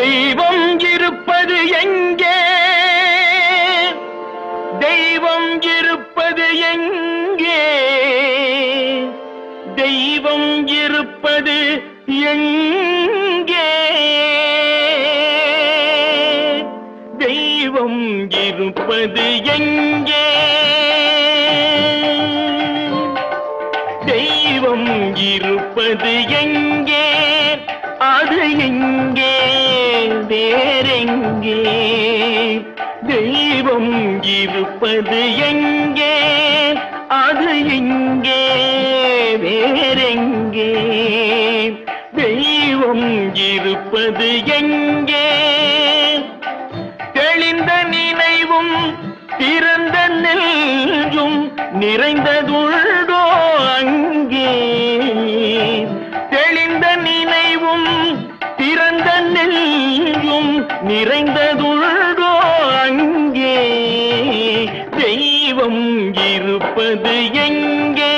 தெய்வம் இருப்பது எங்கே? தெய்வம் இருப்பது எங்கே? தெய்வம் இருப்பது எங்கே? தெய்வம் இருப்பது எங்கே? தெய்வம் இருப்பது எங்கே? அது எங்கே? வேறெங்கே தெய்வம் இருப்பது எங்கே? அது இங்கே வேறெங்கே? தெய்வம் இருப்பது எங்கே? தெளிந்த நினைவும் திறந்த நெல்லும் நிறைந்ததுள்ளோ அங்கே? தெளிந்த நினைவும் திறந்த நெல்லும் நிறைந்ததுள்ளோ அங்கே தெய்வம் இருப்பது எங்கே?